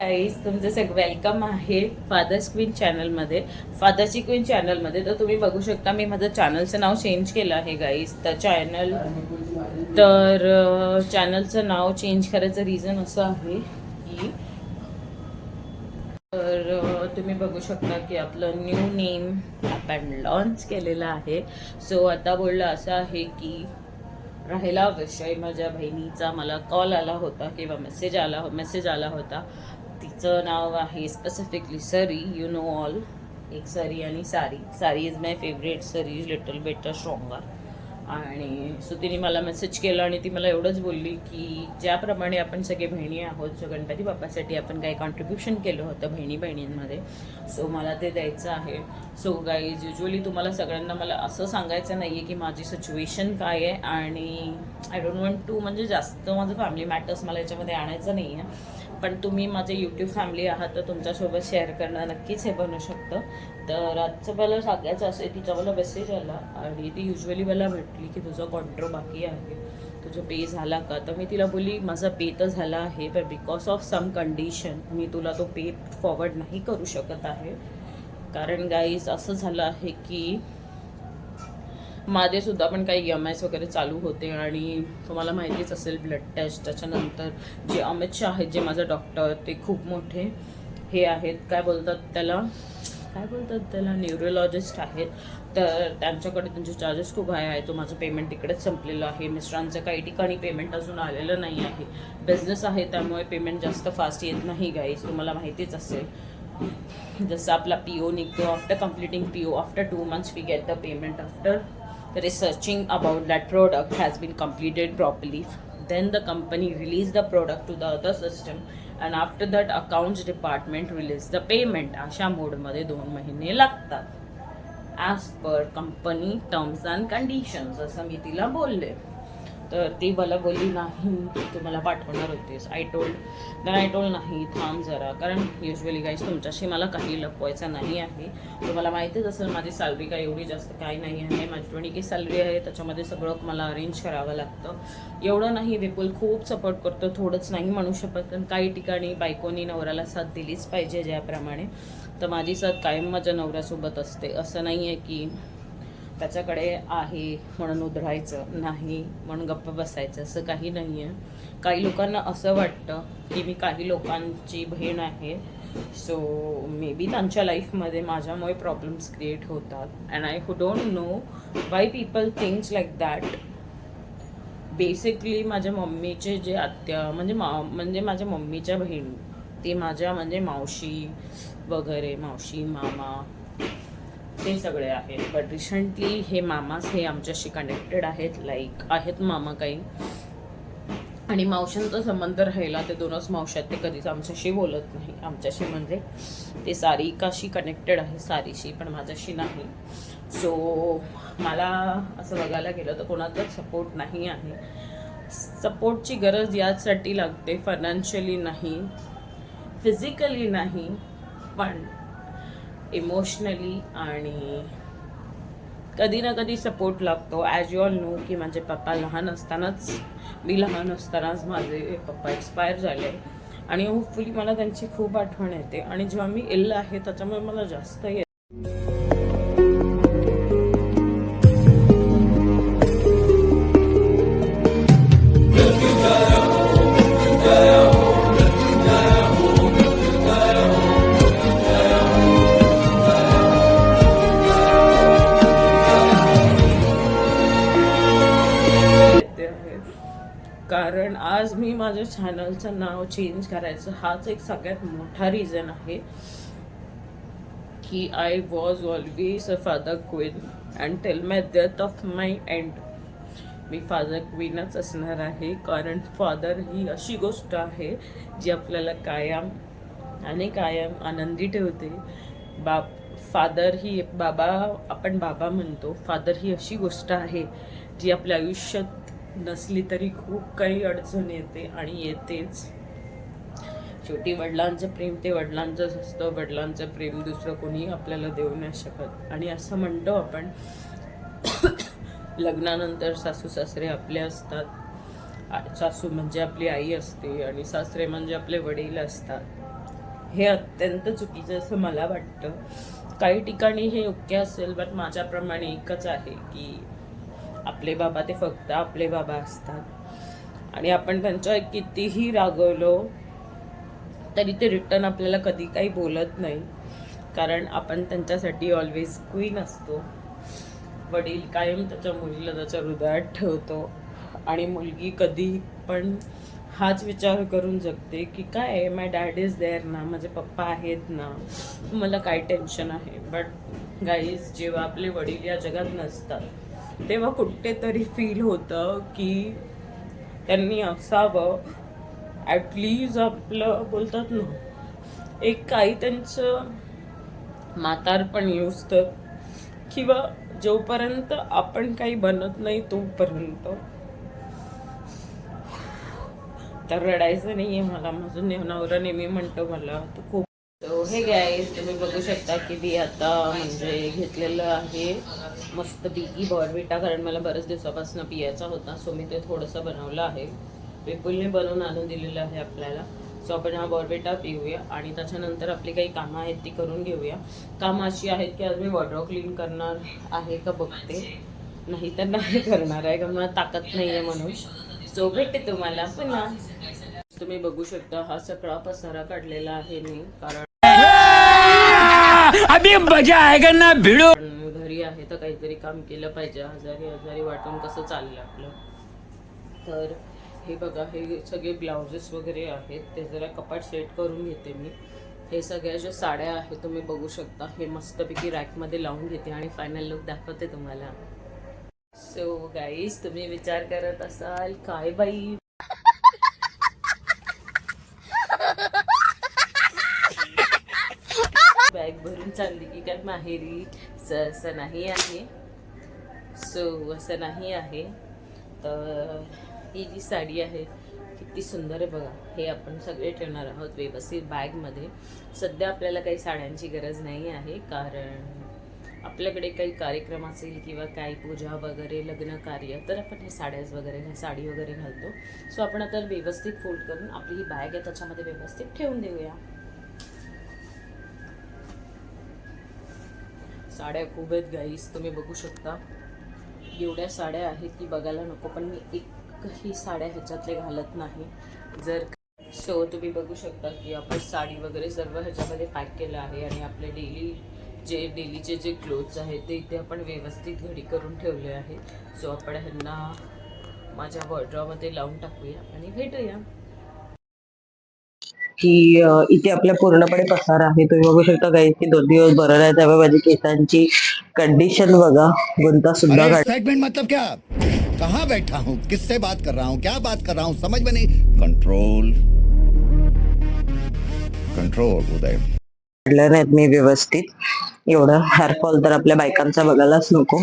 Guys तुमचं सग welcome आहे फादर्स क्वीन चॅनलमध्ये फादरची क्वीन चॅनलमध्ये तर तुम्ही बघू शकता मी माझं चॅनलचं नाव चेंज केलं आहे गाईज तर चॅनल तर चॅनलचं नाव चेंज करायचं रिझन असं आहे की तर तुम्ही बघू शकता की आपलं न्यू नेम आपण लॉन्च केलेलं आहे. सो आता बोललं असं आहे की राहिला विषय माझ्या बहिणीचा. मला कॉल आला होता किंवा मेसेज आला मेसेज आला होता. तिचं नाव आहे स्पेसिफिकली सरी यू नो ऑल एक सरी आणि सारी. सारी इज माय फेवरेट सरी इज लिटल बेटर स्ट्रॉंगर आणि सो तिने मला मेसेज केला आणि ती मला एवढंच बोलली की ज्याप्रमाणे आपण सगळे बहिणी आहोत सो गणपती बाप्पासाठी आपण काही कॉन्ट्रीब्युशन केलं होतं बहिणी बहिणींमध्ये सो मला ते द्यायचं आहे. सो गाईज युजली तुम्हाला सगळ्यांना मला असं सांगायचं नाही आहे की माझी सिच्युएशन काय आहे आणि आय डोंट वॉन्ट टू म्हणजे जास्त माझं फॅमिली मॅटर्स मला याच्यामध्ये आणायचं नाही आहे पण तुम्ही माझे यूट्यूब फॅमिली आहात तर तुमच्यासोबत शेअर करणं नक्कीच हे बनू शकतं. तर आजचं मला सांगायचं असेल तिचा मला मेसेज आला आणि ती युजली मला भेटली की तुझं कॉन्ट्रो बाकी आहे. तुझं पे झाला का? तर मी तिला बोलली माझा पे तर झाला आहे पण बिकॉज ऑफ सम कंडिशन मी तुला तो पे फॉरवर्ड नाही करू शकत आहे. कारण गाईज असं झालं आहे की माझे सुद्धा पण काही एम आयस वगैरे चालू होते आणि तुम्हाला माहितीच असेल ब्लड टेस्ट त्याच्यानंतर जे अमित शाह आहेत जे माझं डॉक्टर ते खूप मोठे हे आहेत. काय बोलतात त्याला? काय बोलतात त्याला? न्यूरोलॉजिस्ट आहेत. तर त्यांच्याकडे त्यांचे चार्जेस खूप हाय आहे तो माझं पेमेंट तिकडेच संपलेलं आहे. मिस्टरांचं काही ठिकाणी पेमेंट अजून आलेलं नाही आहे. बिझनेस आहे त्यामुळे पेमेंट जास्त फास्ट येत नाही गाईज तुम्हाला माहितीच असेल. जसं आपला पी ओ निघतो. After completing P O after two months we get the payment after researching about that product has been completed properly then the company release the product to the other system and after that accounts department release the payment अशा मोडमध्ये दोन महिने लागतात as per company terms and conditions असं मी तिला बोलले तर ती मला बोलली नाही तू मला पाठवणार होतीस. आय टोल्ड तर आय टोल्ड नाही थांब जरा. कारण युजली गाईज तुमच्याशी मला काही लपवायचं नाही आहे. तुम्हाला माहितीच असेल माझी सॅलरी काय एवढी जास्त काय नाही आहे. माझी ट्वेंटी की सॅलरी आहे त्याच्यामध्ये सगळं मला अरेंज करावं लागतं. एवढं नाही विपुल खूप सपोर्ट करतो. थोडंच नाही म्हणू शकत पण काही ठिकाणी बायकोनी नवऱ्याला साथ दिलीच पाहिजे ज्याप्रमाणे. तर माझी साथ कायम माझ्या नवऱ्यासोबत असते. असं नाही आहे की त्याच्याकडे आहे म्हणून उधळायचं नाही म्हणून गप्प बसायचं असं काही नाही आहे काही लोकांना असं वाटतं की मी काही लोकांची बहीण आहे सो मे बी त्यांच्या लाईफमध्ये माझ्यामुळे प्रॉब्लेम्स क्रिएट होतात. And I who don't know why people things like that basically माझ्या मम्मीचे जे आत्या म्हणजे मा म्हणजे माझ्या मम्मीच्या बहीण ते माझ्या म्हणजे मावशी वगैरे मावशी मामा ते सगळे आहेत. बट रिसेंटली हे मामास हे आमच्याशी कनेक्टेड आहेत लाईक आहेत मामा काही. आणि मावशांचा संबंध राहिला ते दोनच मावशात ते कधीच आमच्याशी बोलत नाही. आमच्याशी म्हणजे ते सारिकाशी कनेक्टेड आहे सारीशी पण माझ्याशी नाही. सो मला असं बघायला गेलं तर कोणाचाच सपोर्ट नाही आहे. सपोर्टची गरज यासाठी लागते फायनान्शियली नाही फिजिकली नाही पण इमोशनली आणि कधी ना कधी सपोर्ट लागतो. ॲज यू ऑल नो की माझे पप्पा लहान असतानाच मी लहान असतानाच माझे पप्पा एक्सपायर झाले. आणि होपफुली मला त्यांची खूप आठवण येते. आणि जेव्हा मी इल्ल आहे त्याच्यामुळे मला जास्त येते येते त्यांचं नाव चेंज करायचं हाच एक सगळ्यात मोठा रिझन आहे की I was always a father queen and tell my death of my end me father क्वीनच असणार आहे कारण फादर ही अशी गोष्ट आहे जी आपल्याला कायम आणि कायम आनंदी ठेवते. बाप फादर ही बाबा आपण बाबा म्हणतो फादर ही अशी गोष्ट आहे जी आपल्या आयुष्यात नसली तरी खूप काही अडचण येते आणि येतेच. शेवटी वडिलांचं प्रेम ते वडिलांचंच असतं. वडिलांचं प्रेम दुसरं कोणी आपल्याला देऊ नाही शकत. आणि असं म्हणतो आपण लग्नानंतर सासू सासरे आपले असतात. सासू म्हणजे आपली आई असते आणि सासरे म्हणजे आपले वडील असतात. हे अत्यंत चुकीचं असं मला वाटतं. काही ठिकाणी हे योग्य असेल बट माझ्याप्रमाणे एकच आहे की आपले बाबा ते फक्त आपले बाबा असतात. आणि आपण त्यांच्या कितीही रागवलो तरी ते रिटर्न आपल्याला कधी काही बोलत नाही. कारण आपण त्यांच्यासाठी ऑलवेज क्वीन असतो. वडील कायम त्याच्या मुलीला त्याच्या हृदयात ठेवतो. आणि मुलगी कधी पण हाच विचार करून जगते की काय आहे? माय डॅड इज देअर ना? माझे पप्पा आहेत ना? मला काय टेन्शन आहे. बट गाईज जेव्हा आपले वडील या जगात नसतात तेव्हा कुठेतरी फील होतं की त्यांनी असावं. ॲटलिस्ट आपलं बोलतात ना एक काही त्यांचं म्हातारपण यूज तर. किंवा जोपर्यंत आपण काही बनत नाही तोपर्यंत. तर रडायचं नाही आहे मला. माझं नवरा नेहमी म्हणतो मला तू खूप हे गाईज तुम्ही बघू शकता की मी आता म्हणजे घेतलेलं आहे मस्त बिगी बॉर्बिटा कारण मला बऱ्याच दिवसापासून पियाचा होता सो मी ते थोडंसं बनवलं आहे. विपुलने बनवून आणून दिलेलं आहे आपल्याला. सो आपण हा बॉर्बिटा पिऊया आणि त्याच्यानंतर आपली काही कामं आहेत ती करून घेऊया. कामं अशी आहेत की आज मी वॉड्रॉ क्लीन करणार आहे का बघते. नाही तर नाही करणार आहे कारण मला ताकद नाही आहे म्हणून. सो भेटते तुम्हाला पुन्हा. तुम्ही बघू शकता हा सगळा पसारा काढलेला आहे मी कारण अभी मजा का ना भिड़ो। घरी आहे तर काहीतरी काम केलं पाहिजे. हजारी हजारी वाटून कसं चाललं आपलं? तर हे बघा हे सगळे ब्लाउजेस वगैरे आहेत. ते जरा कपाट सेट करून घेते मी. हे सगळ्या ज्या साड्या आहेत तुम्ही बघू शकता. हे मस्तपैकी रॅकमध्ये लावून घेते आणि फायनल लुक दाखवते तुम्हाला. सो गाईज तुम्ही विचार करत असाल काय बाई बॅग भरून चालली की काय माहेरी स असं नाही आहे. सो असं नाही आहे. तर ही जी साडी आहे किती सुंदर आहे बघा. हे आपण सगळे ठेवणार आहोत व्यवस्थित बॅगमध्ये. सध्या आपल्याला काही साड्यांची गरज नाही आहे कारण आपल्याकडे काही कार्यक्रम असेल किंवा काही पूजा वगैरे लग्न कार्य तर आपण हे साड्याज वगैरे साडी वगैरे घालतो. सो आपण आता व्यवस्थित फोल्ड करून आपली ही बॅग आहे त्याच्यामध्ये व्यवस्थित ठेवून देऊया. साड्या खूप आहेत गाईस तुम्ही बघू शकता. एवढ्या साड्या आहेत की बघायला नको पण मी एकही साड्या ह्याच्यातले घालत नाही. जर सो तुम्ही बघू शकता की आपण साडी वगैरे सर्व ह्याच्यामध्ये पॅक केलं आहे आणि आपले डेली जे डेलीचे जे क्लोथ्स आहेत ते इथे आपण व्यवस्थित घडी करून ठेवले आहे सो आपण ह्यांना माझ्या वॉर्ड्रॉमध्ये लावून टाकूया आणि भेटूया. की इथे आपल्या पूर्णपणे पसार आहे. तुम्ही बघू शकता काही की दोन दिवस बरं नाही त्यामुळे माझी केसांची कंडिशन बघा. गुंता सुद्धा मतलब क्या? कहाँ बैठा हूँ? किससे बात कर रहा हूँ? क्या बात कर रहा हूँ? समझ में नहीं। Control control Uday. नाहीत मी व्यवस्थित. एवढं हेअरफॉल तर आपल्या बायकांचा बघायलाच नको.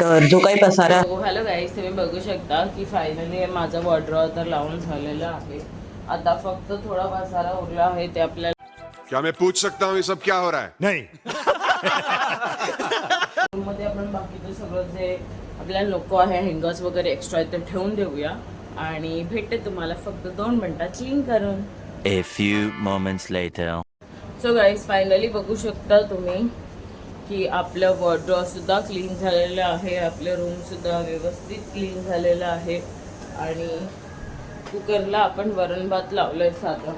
तर जो काही पसारा हॅलो गाईज तुम्ही बघू शकता की फायनली माझा वॉर्ड्रॉ तर लावून झालेला आहे. आता फक्त थोडा पसारा उरला आहे ते आपल्याला क्या मैं पूछ सकता हूँ ये सब क्या हो रहा है? नहीं। मध्ये आपण बाकीचं सगळं जे आपल्याला नको आहे हँगर्स वगैरे एक्स्ट्रा ते ठेवून देऊया. आणि भेटते तुम्हाला फक्त दोन मिनिटात क्लीन करून. A few moments later. So guys finally बघू शकता तुम्ही की आपलं वॉर्ड्रॉ सुद्धा क्लीन झालेलं आहे आपलं रूम सुद्धा व्यवस्थित क्लीन झालेलं आहे. आणि कुकरला आपण वरण भात लावलंय साधं.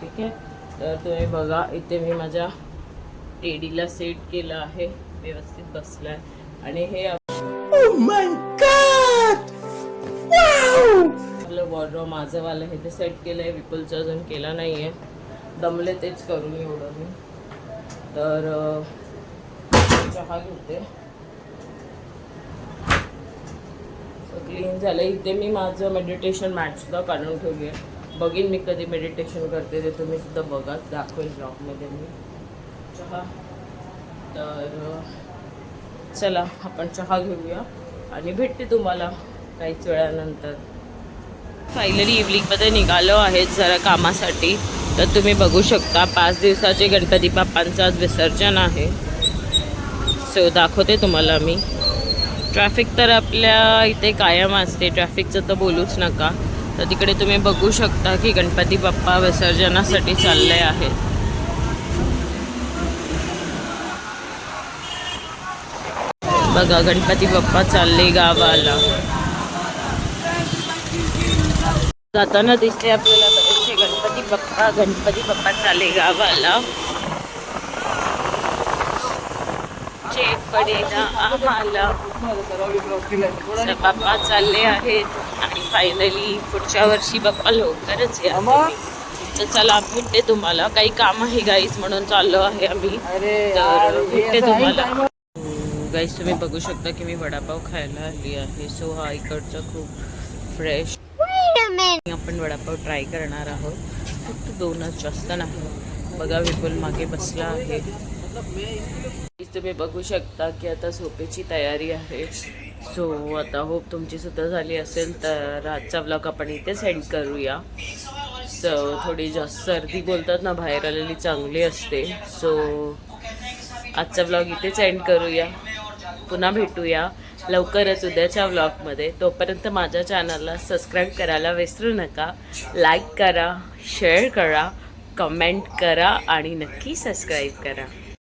ठीक आहे? तर तुम्ही बघा इथे मी माझ्या टेडीला सेट केलं आहे. व्यवस्थित बसलाय. आणि हे आपलं वॉर्ड्रॉ माझं वालं हे ते सेट केलंय. विपुलचं अजून केला नाहीये. दमले तेच करून एवढं मी. तर चहा घेते. क्लीन झालं. इथे मी माझं मेडिटेशन मॅटसुद्धा काढून ठेवली आहे. बघीन मी कधी मेडिटेशन करते ते तुम्ही सुद्धा बघा. दाखवेल ब्लॉगमध्ये मी. चहा. तर चला आपण चहा घेऊया. आणि भेटते तुम्हाला काहीच वेळानंतर. फायनली इव्हनिंगमध्ये निघालो आहेत जरा कामासाठी. तर तुम्ही बघू शकता पाच दिवसाचे गणपती बाप्पांचं आज विसर्जन आहे. सो दाखवते तुम्हाला मी. ट्रॅफिक तर आपल्या इथे कायम असते. ट्रॅफिकचं तर बोलूच नका. तर तिकडे तुम्ही बघू शकता की गणपती बाप्पा विसर्जनासाठी चालले आहेत. बघा गणपती बाप्पा चालले गावाला. जाताना दिसते आपल्याला बरेचसे गणपती बाप्पा गणपती बाप्पा चालले गावाला. चेक पडेला आम्हाला बाप्पा चालले आहेत आणि फायनली पुढच्या वर्षी बाप्पा लवकरच या तर चला भेटते तुम्हाला. काही काम आहे गाईस म्हणून चाललो आहे आम्ही. तर भेटते तुम्हाला. गाईस तुम्ही बघू शकता की मी वडापाव खायला आली आहे. सो हा इकडचा खूप फ्रेश आपण वडापाव ट्राय करणार आहोत. फक्त दोनच जास्त नाही. बघा विपुल मागे बसला आहे. तुम्ही बघू शकता की आता झोपेची तयारी आहे. सो आता होप तुमची सुद्धा झाली असेल तर आजचा ब्लॉग आपण इथे सेंड करूया. सो थोडी जास्त सर्दी बोलतात ना बाहेर आलेली चांगली असते. सो आजचा ब्लॉग इथेच एंड करूया. पुन्हा भेटूया लवकरच उद्याच्या व्लॉगमध्ये तोपर्यंत माझ्या चॅनलला सबस्क्राईब करायला विसरू नका. लाईक करा शेअर करा कमेंट करा आणि नक्की सबस्क्राईब करा.